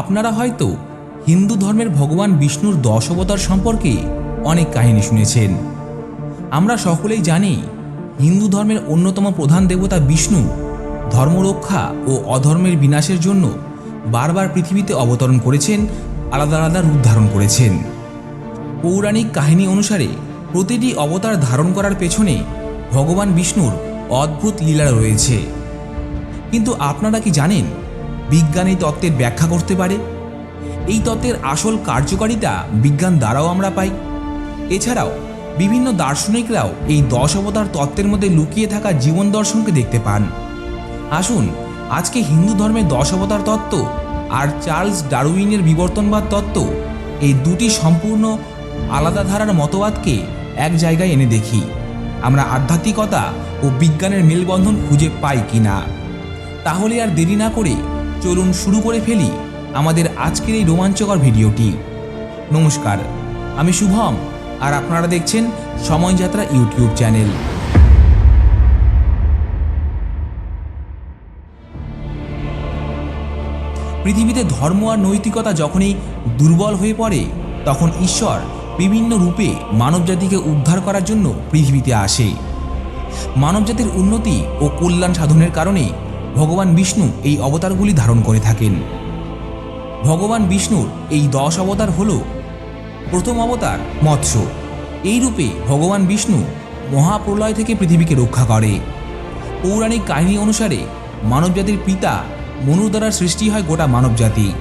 আপনারা হয়তো হিন্দু ধর্মের ভগবান বিষ্ণুর দশ অবতার সম্পর্কে অনেক কাহিনী শুনেছেন। আমরা সকলেই জানি হিন্দু ধর্মের অন্যতম প্রধান দেবতা বিষ্ণু ধর্মরক্ষা ও অধর্মের বিনাশের জন্য বারবার পৃথিবীতে অবতরণ করেছেন, আলাদা আলাদা রূপ ধারণ করেছেন। পৌরাণিক কাহিনী অনুসারে প্রতিটি অবতার ধারণ করার পেছনে ভগবান বিষ্ণুর অদ্ভুত লীলা রয়েছে। কিন্তু আপনারা কি জানেন বিজ্ঞান এই তত্ত্বের ব্যাখ্যা করতে পারে? এই তত্ত্বের আসল কার্যকারিতা বিজ্ঞান দ্বারাও আমরা পাই। এছাড়াও, বিভিন্ন দার্শনিকরাও এই দশ অবতার তত্ত্বের মধ্যে লুকিয়ে থাকা জীবন দর্শনকে দেখতে পান। আসুন, আজকে হিন্দু ধর্মের দশ অবতার তত্ত্ব আর চার্লস ডারউইনের বিবর্তনবাদ তত্ত্ব এই দুটি সম্পূর্ণ আলাদা ধারার মতবাদকে এক জায়গায় এনে দেখি। আমরা আধ্যাত্মিকতা ও বিজ্ঞানের মেলবন্ধন খুঁজে পাই কি না তাহলে আর দেরি না করে চলুন শুরু করে ফেলি আমাদের আজকের এই রোমাঞ্চকর ভিডিওটি। নমস্কার, আমি শুভম, আর আপনারা দেখছেন সময়যাত্রা ইউটিউব চ্যানেল। পৃথিবীতে ধর্ম আর নৈতিকতা যখনই দুর্বল হয়ে পড়ে, তখন ঈশ্বর বিভিন্ন রূপে মানবজাতিকে উদ্ধার করার জন্য পৃথিবীতে আসে। মানবজাতির উন্নতি ও কল্যাণ সাধনের কারণে ভগবান বিষ্ণু এই অবতারগুলি ধারণ করে থাকেন। ভগবান বিষ্ণুর এই দশ অবতার হল প্রথম অবতার মৎস্য। এই রূপে ভগবান বিষ্ণু মহাপ্রলয় থেকে পৃথিবীকে রক্ষা করে। পৌরাণিক কাহিনী অনুসারে মানবজাতির পিতা মনুর দ্বারা সৃষ্টি হয় গোটা মানবজাতি।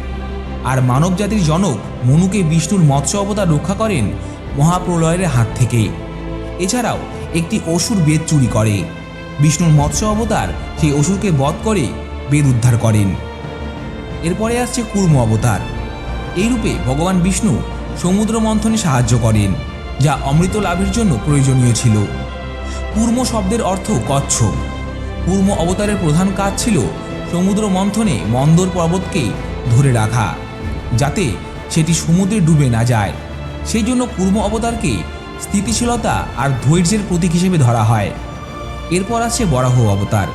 আর মানবজাতির জনক মনুকে বিষ্ণুর মৎস্য অবতার রক্ষা করেন মহাপ্রলয়ের হাত থেকে। এছাড়াও একটি অসুর বেদ চুরি করে। বিষ্ণুর মৎস্য অবতার সেই অসুরকে বধ করে বেদ উদ্ধার করেন। এরপরে আসছে কুর্ম অবতার। এই রূপে ভগবান বিষ্ণু সমুদ্র মন্থনে সাহায্য করেন, যা অমৃত লাভের জন্য প্রয়োজনীয় ছিল। কুর্ম শব্দের অর্থ কচ্ছপ। কুর্ম অবতারের প্রধান কাজ ছিল সমুদ্র মন্থনে মন্দর পর্বতকে ধরে রাখা, যাতে সেটি সমুদ্রে ডুবে না যায়। সেই জন্য কুর্ম অবতারকে স্থিতিশীলতা আর ধৈর্যের প্রতীক হিসেবে ধরা হয়। এরপর আছে বরাহ অবতার।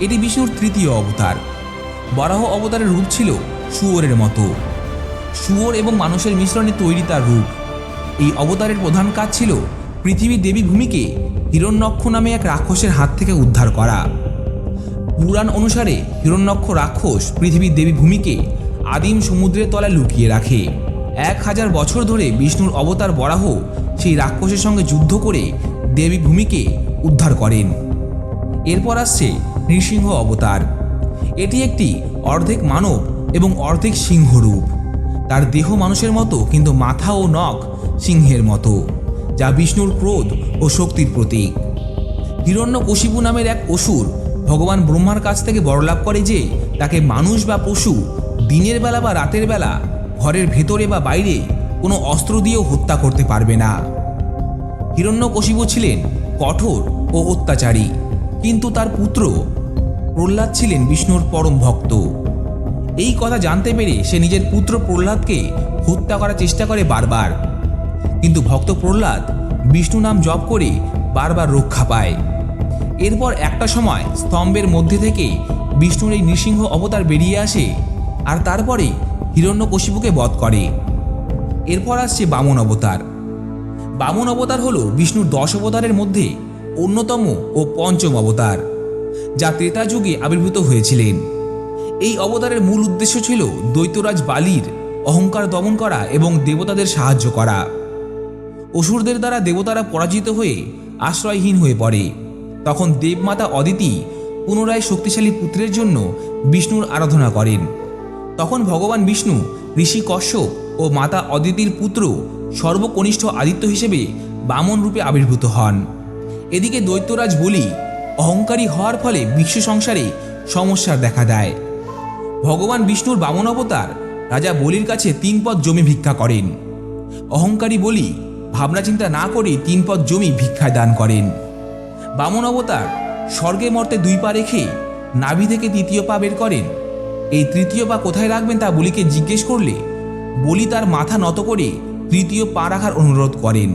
এটি বিষ্ণুর তৃতীয় অবতার। বরাহ অবতারের রূপ ছিল শুয়োরের মতো। শুয়োর এবং মানুষের মিশ্রণে তৈরি তার রূপ। এই অবতারের প্রধান কাজ ছিল পৃথিবী দেবী ভূমিকে হিরণ্যক্ষ নামে এক রাক্ষসের হাত থেকে উদ্ধার করা। পুরাণ অনুসারে হিরণ্যক্ষ রাক্ষস পৃথিবীর দেবী ভূমিকে আদিম সমুদ্রের তলায় লুকিয়ে রাখে। এক হাজার বছর ধরে বিষ্ণুর অবতার বরাহ সেই রাক্ষসের সঙ্গে যুদ্ধ করে দেবী ভূমিকে উদ্ধার করেন। এরপর আসছে নৃসিংহ অবতার। এটি একটি অর্ধেক মানব এবং অর্ধেক সিংহ রূপ। তার দেহ মানুষের মতো কিন্তু মাথা ও নখ সিংহের মতো, যা বিষ্ণুর ক্রোধ ও শক্তির প্রতীক। হিরণ্যকশিপু নামের এক অসুর ভগবান ব্রহ্মার কাছ থেকে বড়লাভ করে যে তাকে মানুষ বা পশু দিনের বেলা বা রাতের বেলা, ঘরের ভেতরে বা বাইরে কোনো অস্ত্র দিয়েও হত্যা করতে পারবে না। হিরণ্যকশিপু ছিলেন কঠোর ও অত্যাচারী। কিন্তু তার পুত্র প্রহ্লাদ ছিলেন বিষ্ণুর পরম ভক্ত। এই কথা জানতে পেরে সে নিজের পুত্র প্রহ্লাদকে হত্যা করার চেষ্টা করে বারবার। কিন্তু ভক্ত প্রহ্লাদ বিষ্ণু নাম জপ করে বারবার রক্ষা পায়। এরপর একটা সময় স্তম্ভের মধ্যে থেকে বিষ্ণুর এই নৃসিংহ অবতার বেরিয়ে আসে আর তারপরে হিরণ্যকশিপুকে বধ করে। এরপর আসছে বামন অবতার। বামন অবতার হল বিষ্ণুর দশ অবতারের মধ্যে অন্যতম ও পঞ্চম অবতার, যা ত্রেতা যুগে আবির্ভূত হয়েছিলেন। এই অবতারের মূল উদ্দেশ্য ছিল দৈত্যরাজ বালির অহংকার দমন করা এবং দেবতাদের সাহায্য করা। অসুরদের দ্বারা দেবতারা পরাজিত হয়ে আশ্রয়হীন হয়ে পড়ে। তখন দেবমাতা অদিতি পুনরায় শক্তিশালী পুত্রের জন্য বিষ্ণুর আরাধনা করেন। তখন ভগবান বিষ্ণু ঋষি কশ্যপ ও মাতা অদিতির পুত্র সর্বকনিষ্ঠ আদিত্য হিসেবে বামন রূপে আবির্ভূত হন। এদিকে দৈত্যরাজ বলি, অহংকারী হওয়ার ফলে বিশ্ব সংসারে সমস্যার দেখা দেয়। ভগবান বিষ্ণুর বামন অবতার রাজা বলির কাছে তিন পদ জমি ভিক্ষা করেন। অহংকারী বলি ভাবনা চিন্তা না করে তিন পদ জমি ভিক্ষায় দান করেন। বামন অবতার স্বর্গে মর্তে দুই পা রেখে নাভি থেকে তৃতীয় পা বের করেন। এই তৃতীয় পা কোথায় রাখবেন তা বলিকে জিজ্ঞেস করলে বলি তার মাথা নত করে তৃতীয় পা রাখার অনুরোধ করেন।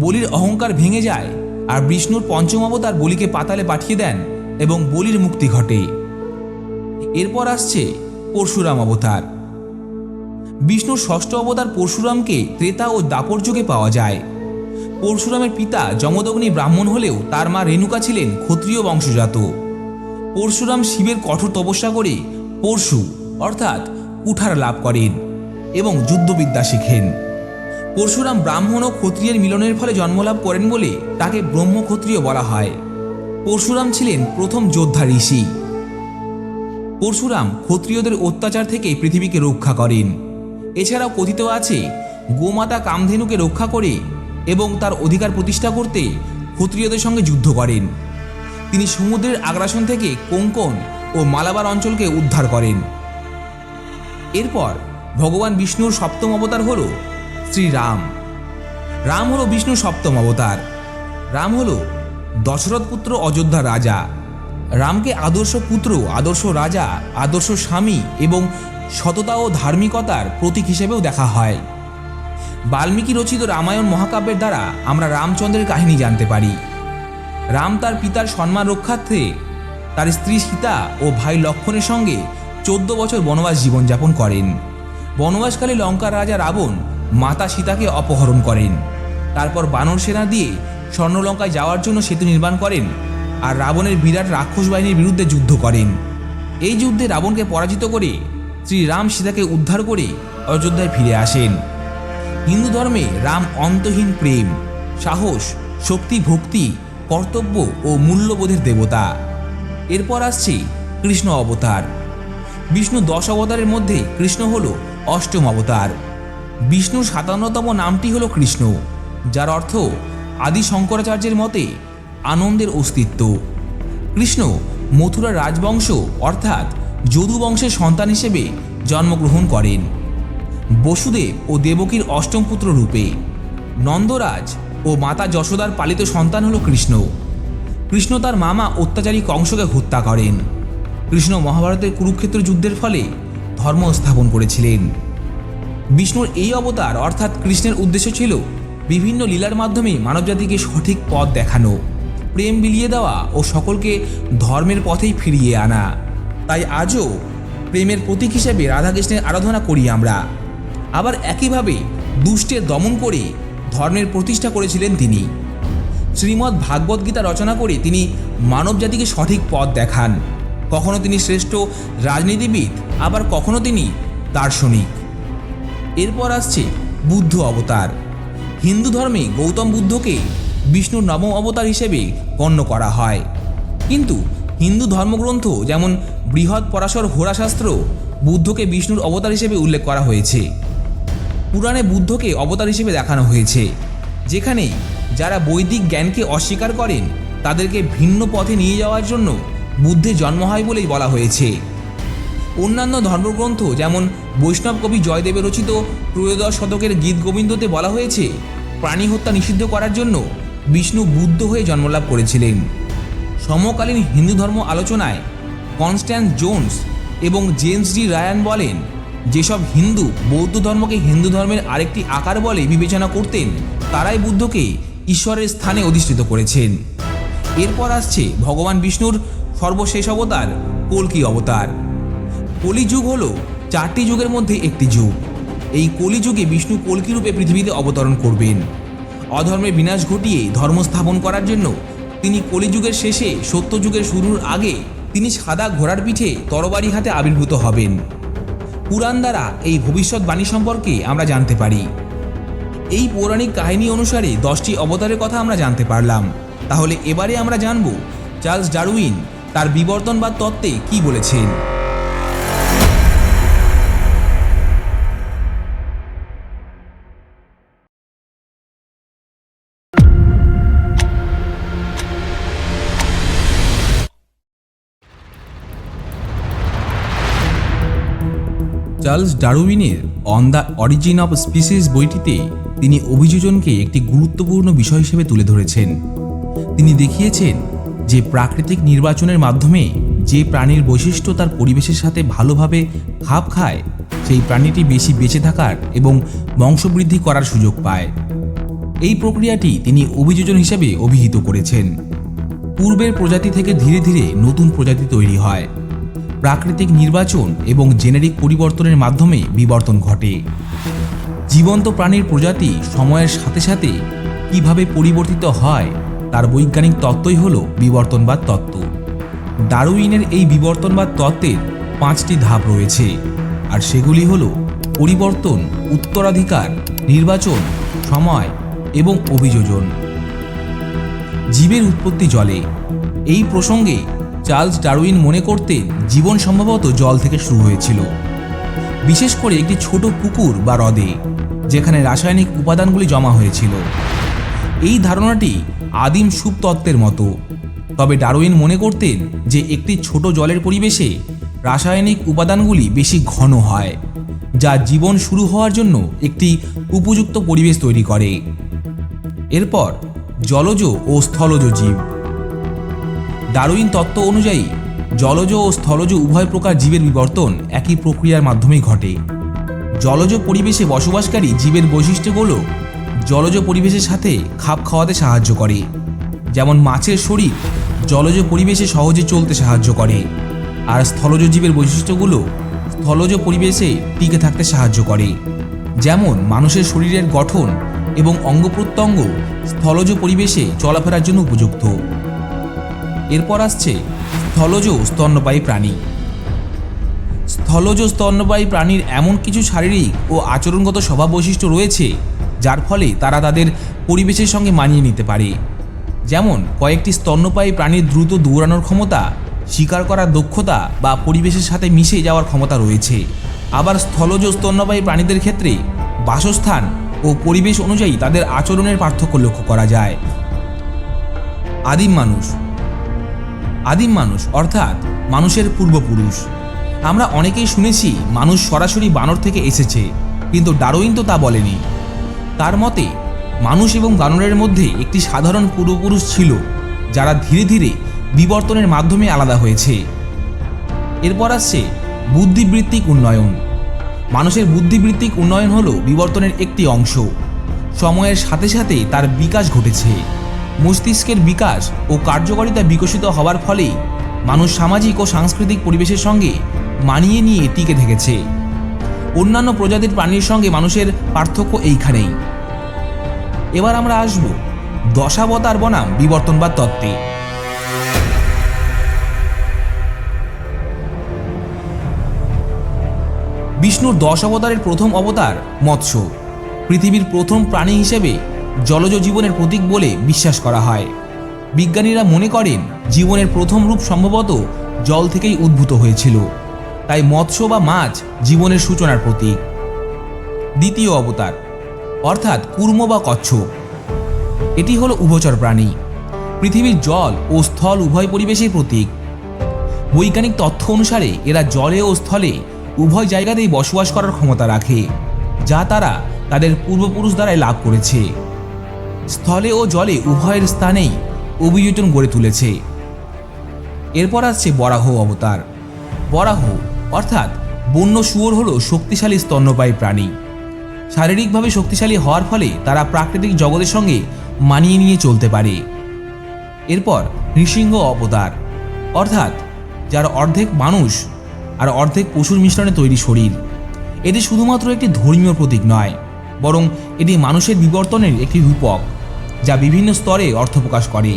বলির অহংকার ভেঙে যায় আর বিষ্ণুর পঞ্চম অবতার বলিকে পাতালে পাঠিয়ে দেন এবং বলির মুক্তি ঘটে। এরপর আসছে পরশুরাম অবতার। বিষ্ণুর ষষ্ঠ অবতার পরশুরামকে ত্রেতা ও দাপর যুগে পাওয়া যায়। পরশুরামের পিতা যমদগ্নি ব্রাহ্মণ হলেও তার মা রেণুকা ছিলেন ক্ষত্রিয় বংশজাত। পরশুরাম শিবের কঠোর তপস্যা করে পরশু অর্থাৎ কুঠার লাভ করেন এবং যুদ্ধবিদ্যা শিখেন। পরশুরাম ব্রাহ্মণ ও ক্ষত্রিয়ের মিলনের ফলে জন্মলাভ করেন বলে তাকে ব্রহ্মক্ষত্রিয় বলা হয়। পরশুরাম ছিলেন প্রথম যোদ্ধা ঋষি। পরশুরাম ক্ষত্রিয়দের অত্যাচার থেকে পৃথিবীকে রক্ষা করেন। এছাড়াও কথিত আছে, গোমাতা কামধেনুকে রক্ষা করে এবং তার অধিকার প্রতিষ্ঠা করতে ক্ষত্রিয়দের সঙ্গে যুদ্ধ করেন। তিনি সমুদ্রের আগ্রাসন থেকে কোঙ্কন ও মালাবার অঞ্চলকে উদ্ধার করেন। এরপর ভগবান বিষ্ণুর সপ্তম অবতার হল শ্রীরাম। রাম হলো বিষ্ণুর সপ্তম অবতার। রাম হলো দশরথ পুত্র অযোধ্যার রাজা। রামকে আদর্শ পুত্র, আদর্শ রাজা, আদর্শ স্বামী এবং সততা ও ধার্মিকতার প্রতীক হিসেবেও দেখা হয়। বাল্মীকি রচিত রামায়ণ মহাকাব্যের দ্বারা আমরা রামচন্দ্রের কাহিনী জানতে পারি। রাম তার পিতার সম্মান রক্ষার্থে তার স্ত্রী সীতা ও ভাই লক্ষণের সঙ্গে চোদ্দ বছর বনবাস জীবনযাপন করেন। বনবাসকালে লঙ্কার রাজা রাবণ মাতা সীতাকে অপহরণ করেন। তারপর বানর সেনা দিয়ে স্বর্ণলঙ্কায় যাওয়ার জন্য সেতু নির্মাণ করেন আর রাবণের বিরাট রাক্ষস বাহিনীর বিরুদ্ধে যুদ্ধ করেন। এই যুদ্ধে রাবণকে পরাজিত করে শ্রীরাম সীতাকে উদ্ধার করে অযোধ্যায় ফিরে আসেন। হিন্দু ধর্মে রাম অন্তহীন প্রেম, সাহস, শক্তি, ভক্তি, কর্তব্য ও মূল্যবোধের দেবতা। এরপর আসছে কৃষ্ণ অবতার। বিষ্ণু দশ অবতারের মধ্যে কৃষ্ণ হল অষ্টম অবতার। বিষ্ণুর সাতান্নতম নামটি হল কৃষ্ণ, যার অর্থ আদি শঙ্করাচার্যের মতে আনন্দের অস্তিত্ব। কৃষ্ণ মথুরা রাজবংশ, অর্থাৎ যদু বংশের সন্তান হিসেবে জন্মগ্রহণ করেন। বসুদেব ও দেবকীর অষ্টম পুত্র রূপে। নন্দরাজ ও মাতা যশোদার পালিত সন্তান হল কৃষ্ণ। কৃষ্ণ তার মামা অত্যাচারী কংসকে হত্যা করেন। কৃষ্ণ মহাভারতের কুরুক্ষেত্র যুদ্ধের ফলে ধর্ম স্থাপন করেছিলেন। বিষ্ণুর এই অবতার অর্থাৎ কৃষ্ণের উদ্দেশ্য ছিল বিভিন্ন লীলার মাধ্যমে মানবজাতিকে সঠিক পথ দেখানো, প্রেম বিলিয়ে দেওয়া ও সকলকে ধর্মের পথেই ফিরিয়ে আনা। তাই আজও প্রেমের প্রতীক হিসেবে রাধাকৃষ্ণের আরাধনা করি আমরা। আবার একইভাবে দুষ্টের দমন করে ধর্মের প্রতিষ্ঠা করেছিলেন তিনি। শ্রীমদ্ ভাগবত গীতা রচনা করে তিনি মানবজাতিকে সঠিক পথ দেখান। কখনো তিনি শ্রেষ্ঠ রাজনীতিবিদ, আবার কখনো তিনি দার্শনিক। এরপর আসছে বুদ্ধ অবতার। হিন্দু ধর্মে গৌতম বুদ্ধকে বিষ্ণুর নবম অবতার হিসেবে গণ্য করা হয়। কিন্তু হিন্দু ধর্মগ্রন্থ যেমন বৃহৎ পরাশর হোরাশাস্ত্র বুদ্ধকে বিষ্ণুর অবতার হিসেবে উল্লেখ করা হয়েছে। পুরাণে বুদ্ধকে অবতার হিসেবে দেখানো হয়েছে, যেখানে যারা বৈদিক জ্ঞানকে অস্বীকার করেন, তাদেরকে ভিন্ন পথে নিয়ে যাওয়ার জন্য বুদ্ধের জন্ম হয় বলেই বলা হয়েছে। অন্যান্য ধর্মগ্রন্থ, যেমন বৈষ্ণব কবি জয়দেবের রচিত ত্রয়োদশ শতকের গীত গোবিন্দতে বলা হয়েছে, প্রাণী হত্যা নিষিদ্ধ করার জন্য বিষ্ণু বুদ্ধ হয়ে জন্মলাভ করেছিলেন। সমকালীন হিন্দু ধর্ম আলোচনায় কনস্ট্যান্স জোন্স এবং জেমস ডি রায়ান বলেন, যেসব হিন্দু বৌদ্ধ ধর্মকে হিন্দু ধর্মের আরেকটি আকার বলে বিবেচনা করতেন, তারাই বুদ্ধকে ঈশ্বরের স্থানে অধিষ্ঠিত করেছেন। এরপর আসছে ভগবান বিষ্ণুর সর্বশেষ অবতার, কল্কি অবতার। কলিযুগ হল চারটি যুগের মধ্যে একটি যুগ। এই কলিযুগে বিষ্ণু কল্কি রূপে পৃথিবীতে অবতরণ করবেন। অধর্মের বিনাশ ঘটিয়ে ধর্ম স্থাপন করার জন্য তিনি কলিযুগের শেষে সত্যযুগের শুরুর আগে তিনি সাদা ঘোড়ার পিঠে তরবারি হাতে আবির্ভূত হবেন। পুরাণ দ্বারা এই ভবিষ্যৎবাণী সম্পর্কে আমরা জানতে পারি। এই পৌরাণিক কাহিনী অনুসারে দশটি অবতারের কথা আমরা জানতে পারলাম। তাহলে এবারে আমরা জানব চার্লস ডারউইন তার বিবর্তনবাদ তত্ত্বে কি বলেছেন। Charles ডারউইনের On the Origin of Species বইটিতে তিনি অভিযোজনকে একটি গুরুত্বপূর্ণ বিষয় হিসেবে তুলে ধরেছেন। তিনি দেখিয়েছেন যে প্রাকৃতিক নির্বাচনের মাধ্যমে যে প্রাণীর বৈশিষ্ট্য তার পরিবেশের সাথে ভালোভাবে খাপ খায়, সেই প্রাণীটি বেশি বেঁচে থাকার এবং বংশবৃদ্ধি করার সুযোগ পায়। এই প্রক্রিয়াটি তিনি অভিযোজন হিসেবে অভিহিত করেছেন। পূর্বের প্রজাতি থেকে ধীরে ধীরে নতুন প্রজাতি তৈরি হয়। প্রাকৃতিক নির্বাচন এবং জেনেরিক পরিবর্তনের মাধ্যমে বিবর্তন ঘটে। জীবন্ত প্রাণীর প্রজাতি সময়ের সাথে সাথে কীভাবে পরিবর্তিত হয়, তার বৈজ্ঞানিক তত্ত্বই হল বিবর্তনবাদ তত্ত্ব। ডারউইনের এই বিবর্তনবাদ তত্ত্বের পাঁচটি ধাপ রয়েছে, আর সেগুলি হল পরিবর্তন, উত্তরাধিকার, নির্বাচন, সময় এবং অভিযোজন। জীবের উৎপত্তি জলে। এই প্রসঙ্গে চার্লস ডারউইন মনে করতেন জীবন সম্ভবত জল থেকে শুরু হয়েছিল। বিশেষ করে একটি ছোট পুকুর বা হ্রদে, যেখানে রাসায়নিক উপাদানগুলি জমা হয়েছিল। এই ধারণাটি আদিম সুপতত্ত্বের মতো। তবে ডারউইন মনে করতেন যে একটি ছোট জলের পরিবেশে রাসায়নিক উপাদানগুলি বেশি ঘন হয়, যা জীবন শুরু হওয়ার জন্য একটি উপযুক্ত পরিবেশ তৈরি করে। এরপর জলজ ও স্থলজ জীব ডারউইন তত্ত্ব অনুযায়ী, জলজ ও স্থলজ উভয় প্রকার জীবের বিবর্তন একই প্রক্রিয়ার মাধ্যমেই ঘটে। জলজ পরিবেশে বসবাসকারী জীবের বৈশিষ্ট্যগুলো জলজ পরিবেশের সাথে খাপ খাওয়াতে সাহায্য করে। যেমন মাছের শরীর জলজ পরিবেশে সহজে চলতে সাহায্য করে, আর স্থলজ জীবের বৈশিষ্ট্যগুলো স্থলজ পরিবেশে টিকে থাকতে সাহায্য করে। যেমন মানুষের শরীরের গঠন এবং অঙ্গ প্রত্যঙ্গ স্থলজ পরিবেশে চলাফেরার জন্য উপযুক্ত। এরপর আসছে স্থলজ স্তন্যপায়ী প্রাণী। স্থলজ স্তন্যপায়ী প্রাণীর এমন কিছু শারীরিক ও আচরণগত স্বভাব বৈশিষ্ট্য রয়েছে, যার ফলে তারা তাদের পরিবেশের সঙ্গে মানিয়ে নিতে পারে। যেমন, কয়েকটি স্তন্যপায়ী প্রাণীর দ্রুত দৌড়ানোর ক্ষমতা, শিকার করার দক্ষতা বা পরিবেশের সাথে মিশে যাওয়ার ক্ষমতা রয়েছে। আবার স্থলজ স্তন্যপায়ী প্রাণীদের ক্ষেত্রে বাসস্থান ও পরিবেশ অনুযায়ী তাদের আচরণের পার্থক্য লক্ষ্য করা যায়। আদিম মানুষ আদিম মানুষ, অর্থাৎ মানুষের পূর্বপুরুষ। আমরা অনেকেই শুনেছি, মানুষ সরাসরি বানর থেকে এসেছে, কিন্তু ডারোইন তো তা বলেনি। তার মতে, মানুষ এবং বানরের মধ্যে একটি সাধারণ পূর্বপুরুষ ছিল, যারা ধীরে ধীরে বিবর্তনের মাধ্যমে আলাদা হয়েছে। এরপর আসছে বুদ্ধিবৃত্তিক উন্নয়ন। মানুষের বুদ্ধিবৃত্তিক উন্নয়ন হলো বিবর্তনের একটি অংশ। সময়ের সাথে সাথে তার বিকাশ ঘটেছে। মস্তিষ্কের বিকাশ ও কার্যকারিতা বিকশিত হওয়ার ফলে মানুষ সামাজিক ও সাংস্কৃতিক পরিবেশের সঙ্গে মানিয়ে নিয়ে টিকে থেকেছে। অন্যান্য প্রজাতির প্রাণীর সঙ্গে মানুষের পার্থক্য এইখানেই। এবার আমরা আসব দশাবতার বনাম বিবর্তনবাদ তত্ত্বে। বিষ্ণুর দশ অবতারের প্রথম অবতার মৎস্য। পৃথিবীর প্রথম প্রাণী হিসেবে জলজ জীবনের প্রতীক বলে বিশ্বাস করা হয়। বিজ্ঞানীরা মনে করেন, জীবনের প্রথম রূপ সম্ভবত জল থেকেই উদ্ভূত হয়েছিল। তাই মৎস্য বা মাছ জীবনের সূচনার প্রতীক। দ্বিতীয় অবতার, অর্থাৎ কুর্ম বা কচ্ছপ এটি হলো উভচর প্রাণী। পৃথিবীর জল ও স্থল উভয় পরিবেশের প্রতীক। বৈজ্ঞানিক তথ্য অনুসারে এরা জলে ও স্থলে উভয় জায়গাতেই বসবাস করার ক্ষমতা রাখে, যা তারা তাদের পূর্বপুরুষ দ্বারাই লাভ করেছে। স্থলে ও জলে উভয়ের স্থানেই অভিযোজন গড়ে তুলেছে। এরপর আসছে বরাহ অবতার। বরাহ অর্থাৎ বন্য শুয়োর হলো শক্তিশালী স্তন্যপায়ী প্রাণী। শারীরিকভাবে শক্তিশালী হওয়ার ফলে তারা প্রাকৃতিক জগতের সঙ্গে মানিয়ে নিয়ে চলতে পারে। এরপর নৃসিংহ অবতার। অর্থাৎ যার অর্ধেক মানুষ আর অর্ধেক পশুর মিশ্রণে তৈরি শরীর। এটি শুধুমাত্র একটি ধর্মীয় প্রতীক নয়, বরং এটি মানুষের বিবর্তনের একটি রূপক। যা বিভিন্ন স্তরে অর্থ প্রকাশ করে।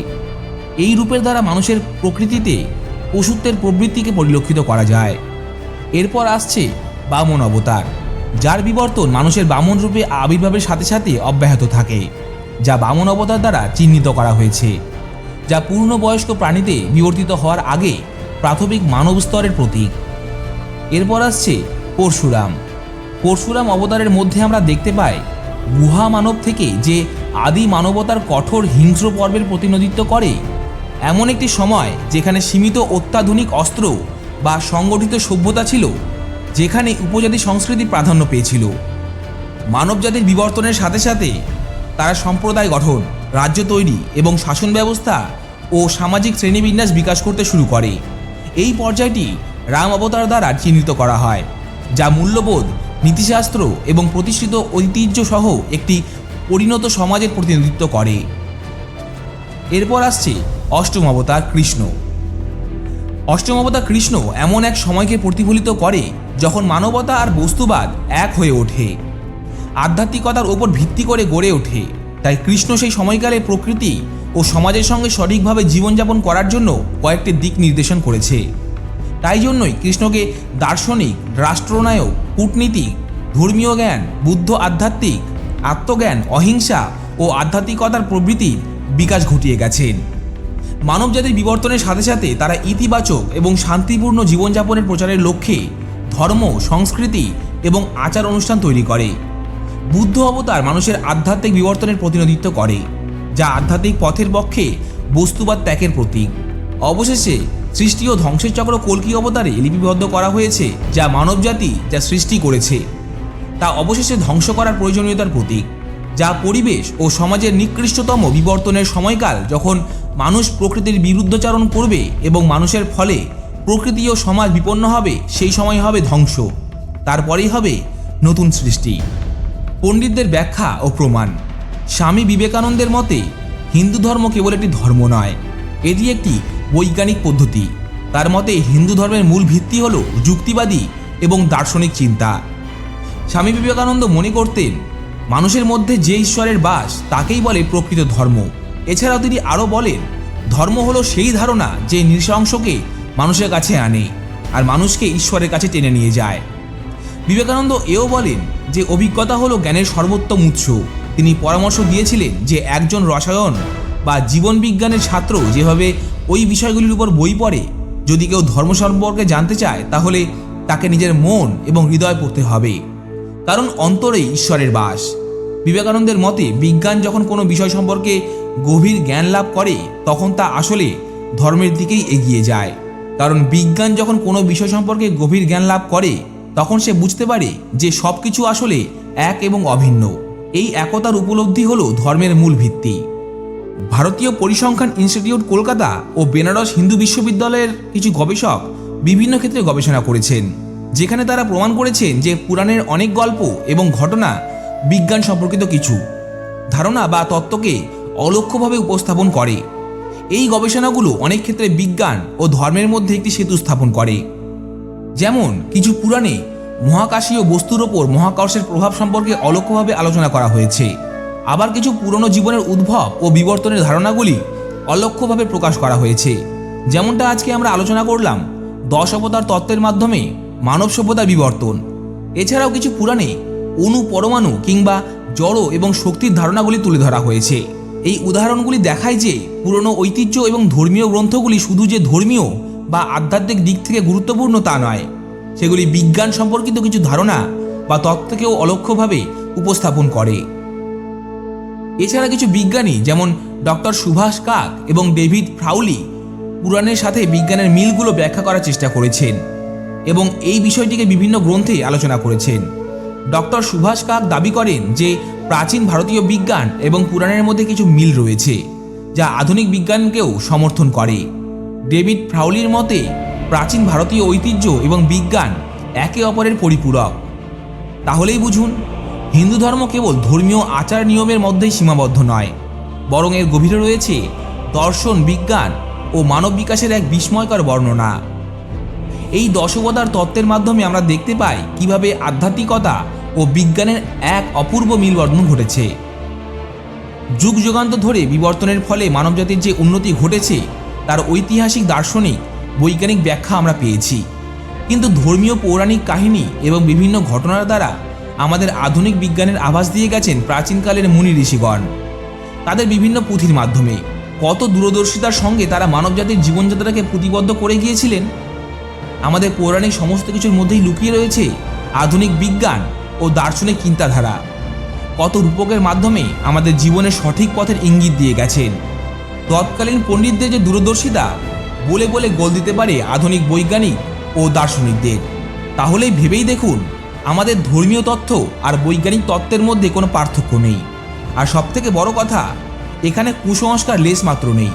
এই রূপের দ্বারা মানুষের প্রকৃতিতে পশুত্বের প্রবৃত্তিকে পরিলক্ষিত করা যায়। এরপর আসছে বামন অবতার, যার বিবর্তন মানুষের বামন রূপে আবির্ভাবের সাথে সাথে অব্যাহত থাকে, যা বামন অবতার দ্বারা চিহ্নিত করা হয়েছে, যা পূর্ণবয়স্ক প্রাণীতে বিবর্তিত হওয়ার আগে প্রাথমিক মানব স্তরের প্রতীক। এরপর আসছে পরশুরাম। পরশুরাম অবতারের মধ্যে আমরা দেখতে পাই গুহা মানব থেকে যে আদি মানবতার কঠোর হিংস্র পর্বের প্রতিনিধিত্ব করে। এমন একটি সময় যেখানে সীমিত অত্যাধুনিক অস্ত্র বা সংগঠিত সভ্যতা ছিল, যেখানে উপজাতি সংস্কৃতি প্রাধান্য পেয়েছিল। মানবজাতির বিবর্তনের সাথে সাথে তারা সম্প্রদায় গঠন, রাজ্য তৈরি এবং শাসন ব্যবস্থা ও সামাজিক শ্রেণীবিন্যাস বিকাশ করতে শুরু করে। এই পর্যায়টি রাম অবতার দ্বারা চিহ্নিত করা হয়, যা মূল্যবোধ, নীতিশাস্ত্র এবং প্রতিষ্ঠিত ঐতিহ্য সহ একটি পরিণত সমাজের প্রতিনিধিত্ব করে। এরপর আসছে অষ্টম অবতার কৃষ্ণ। অষ্টম অবতার কৃষ্ণ এমন এক সময়কে প্রতিফলিত করে যখন মানবতা আর বস্তুবাদ এক হয়ে ওঠে। আধ্যাত্মিকতার ওপর ভিত্তি করে গড়ে ওঠে। তাই কৃষ্ণ সেই সময়কালে প্রকৃতি ও সমাজের সঙ্গে সঠিকভাবে জীবনযাপন করার জন্য কয়েকটি দিক নির্দেশন করেছে। তাই জন্যই কৃষ্ণকে দার্শনিক, রাষ্ট্রনায়ক, কূটনীতিক, ধর্মীয় জ্ঞান, বুদ্ধ আধ্যাত্মিক আত্মজ্ঞান, অহিংসা ও আধ্যাত্মিকতার প্রভৃতির বিকাশ ঘটিয়ে গেছেন। মানবজাতির বিবর্তনের সাথে সাথে তারা ইতিবাচক এবং শান্তিপূর্ণ জীবনযাপনের প্রচারের লক্ষ্যে ধর্ম, সংস্কৃতি এবং আচার অনুষ্ঠান তৈরি করে। বুদ্ধ অবতার মানুষের আধ্যাত্মিক বিবর্তনের প্রতিনিধিত্ব করে, যা আধ্যাত্মিক পথের পক্ষে বস্তুবাদ ত্যাগের প্রতীক। অবশেষে সৃষ্টি ও ধ্বংসের চক্র কল্কি অবতারে লিপিবদ্ধ করা হয়েছে, যা মানবজাতি যা সৃষ্টি করেছে। তা অবশেষে ধ্বংস করার প্রয়োজনীয়তার প্রতীক, যা পরিবেশ ও সমাজের নিকৃষ্টতম বিবর্তনের সময়কাল যখন মানুষ প্রকৃতির বিরুদ্ধচারণ করবে এবং মানুষের ফলে প্রকৃতি ও সমাজ বিপন্ন হবে, সেই সময় হবে ধ্বংস। তারপরেই হবে নতুন সৃষ্টি। পণ্ডিতদের ব্যাখ্যা ও প্রমাণ। স্বামী বিবেকানন্দের মতে, হিন্দু ধর্ম কেবল একটি ধর্ম নয়, এটি একটি বৈজ্ঞানিক পদ্ধতি। তার মতে, হিন্দু ধর্মের মূল ভিত্তি হল যুক্তিবাদী এবং দার্শনিক চিন্তা। স্বামী বিবেকানন্দ মনে করতেন, মানুষের মধ্যে যে ঈশ্বরের বাস, তাকেই বলে প্রকৃত ধর্ম। এছাড়াও তিনি আরও বলেন, ধর্ম হলো সেই ধারণা যে নৃশংসকে মানুষের কাছে আনে আর মানুষকে ঈশ্বরের কাছে টেনে নিয়ে যায়। বিবেকানন্দ এও বলেন যে, অভিজ্ঞতা হলো জ্ঞানের সর্বোত্তম উৎস। তিনি পরামর্শ দিয়েছিলেন যে, একজন রসায়ন বা জীবন বিজ্ঞানের ছাত্র যেভাবে ওই বিষয়গুলির উপর বই পড়ে, যদি কেউ ধর্ম সম্পর্কে জানতে চায়, তাহলে তাকে নিজের মন এবং হৃদয় পড়তে হবে। কারণ অন্তরেই ঈশ্বরের বাস। বিবেকানন্দের মতে বিজ্ঞান যখন কোনো বিষয় সম্পর্কে গভীর জ্ঞান লাভ করে, তখন তা আসলে ধর্মের দিকেই এগিয়ে যায়। কারণ বিজ্ঞান যখন কোনো বিষয় সম্পর্কে গভীর জ্ঞান লাভ করে, তখন সে বুঝতে পারে যে সব কিছু আসলে এক এবং অভিন্ন। এই একতার উপলব্ধি হলো ধর্মের মূল ভিত্তি। ভারতীয় পরিসংখ্যান ইনস্টিটিউট কলকাতা ও বেনারস হিন্দু বিশ্ববিদ্যালয়ের কিছু গবেষক বিভিন্ন ক্ষেত্রে গবেষণা করেছেন। যেখানে তারা প্রমাণ করেছেন যে পুরাণের অনেক গল্প এবং ঘটনা বিজ্ঞান সম্পর্কিত কিছু। ধারণা বা তত্ত্বকে অলক্ষ্যভাবে উপস্থাপন করে। এই গবেষণাগুলো অনেক ক্ষেত্রে বিজ্ঞান ও ধর্মের মধ্যে একটি সেতু স্থাপন করে। যেমন, কিছু পুরাণে মহাকাশীয় বস্তুর ওপর মহাকর্ষের প্রভাব সম্পর্কে অলক্ষ্যভাবে আলোচনা করা হয়েছে। আবার কিছু পুরনো জীবনের উদ্ভব ও বিবর্তনের ধারণাগুলি অলক্ষ্যভাবে প্রকাশ করা হয়েছে। যেমনটা আজকে আমরা আলোচনা করলাম, দশ অবতার তত্ত্বের মাধ্যমে মানব সভ্যতার বিবর্তন। এছাড়াও কিছু পুরাণে অণু, পরমাণু কিংবা জড় এবং শক্তির ধারণাগুলি তুলে ধরা হয়েছে। এই উদাহরণগুলি দেখায় যে পুরনো ঐতিহ্য এবং ধর্মীয় গ্রন্থগুলি শুধু যে ধর্মীয় বা আধ্যাত্মিক দিক থেকে গুরুত্বপূর্ণ তা নয়, সেগুলি বিজ্ঞান সম্পর্কিত কিছু ধারণা বা তত্ত্বকেও অলক্ষ্যভাবে উপস্থাপন করে। এছাড়া কিছু বিজ্ঞানী যেমন ডক্টর সুভাষ কাক এবং ডেভিড ফ্রাউলি পুরাণের সাথে বিজ্ঞানের মিলগুলো ব্যাখ্যা করার চেষ্টা করেছেন। এবং এই বিষয়টিকে বিভিন্ন গ্রন্থে আলোচনা করেছেন। ডক্টর সুভাষ কাক দাবি করেন যে, প্রাচীন ভারতীয় বিজ্ঞান এবং পুরাণের মধ্যে কিছু মিল রয়েছে, যা আধুনিক বিজ্ঞানকেও সমর্থন করে। ডেভিড ফ্রাউলির মতে, প্রাচীন ভারতীয় ঐতিহ্য এবং বিজ্ঞান একে অপরের পরিপূরক। তাহলেই বুঝুন, হিন্দু ধর্ম কেবল ধর্মীয় আচার নিয়মের মধ্যেই সীমাবদ্ধ নয়, বরং এর গভীরে রয়েছে দর্শন, বিজ্ঞান ও মানব বিকাশের এক বিস্ময়কর বর্ণনা। এই দশবতার তত্ত্বের মাধ্যমে আমরা দেখতে পাই কীভাবে আধ্যাত্মিকতা ও বিজ্ঞানের এক অপূর্ব মিলবর্ধন ঘটেছে। যুগ যুগান্ত ধরে বিবর্তনের ফলে মানবজাতির যে উন্নতি ঘটেছে, তার ঐতিহাসিক, দার্শনিক, বৈজ্ঞানিক ব্যাখ্যা আমরা পেয়েছি। কিন্তু ধর্মীয় পৌরাণিক কাহিনী এবং বিভিন্ন ঘটনার দ্বারা আমাদের আধুনিক বিজ্ঞানের আভাস দিয়ে গেছেন প্রাচীনকালের মুনি ঋষিগণ। তাদের বিভিন্ন পুঁথির মাধ্যমে কত দূরদর্শিতার সঙ্গে তারা মানবজাতির জীবনযাত্রাকে প্রতিবদ্ধ করে গিয়েছিলেন আমাদের পৌরাণিক সমস্ত কিছুর মধ্যেই লুকিয়ে রয়েছে আধুনিক বিজ্ঞান ও দার্শনিক চিন্তাধারা। কত রূপকের মাধ্যমে আমাদের জীবনের সঠিক পথের ইঙ্গিত দিয়ে গেছেন। তৎকালীন পণ্ডিতদের যে দূরদর্শিতা, বলে বলে গোল দিতে পারে আধুনিক বৈজ্ঞানিক ও দার্শনিকদের। তাহলেই ভেবেই দেখুন, আমাদের ধর্মীয় তথ্য আর বৈজ্ঞানিক তত্ত্বের মধ্যে কোনো পার্থক্য নেই। আর সবথেকে বড় কথা, এখানে কুসংস্কার লেশ মাত্র নেই।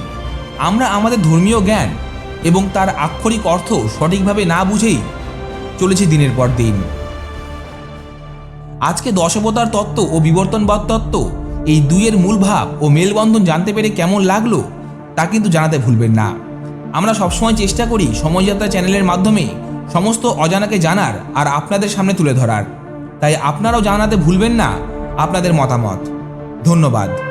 আমরা আমাদের ধর্মীয় জ্ঞান এবং তার আক্ষরিক অর্থ সঠিকভাবে না বুঝেই চলেছে দিনের পর দিন। আজকে দশবতার তত্ত্ব ও বিবর্তনবাদ তত্ত্ব, এই দুইয়ের মূল ভাব ও মেলবন্ধন জানতে পেরে কেমন লাগল, তা কিন্তু জানাতে ভুলবেন না। আমরা সবসময় চেষ্টা করি সময়যাত্রা চ্যানেলের মাধ্যমে সমস্ত অজানাকে জানার আর আপনাদের সামনে তুলে ধরার। তাই আপনারাও জানাতে ভুলবেন না আপনাদের মতামত। ধন্যবাদ।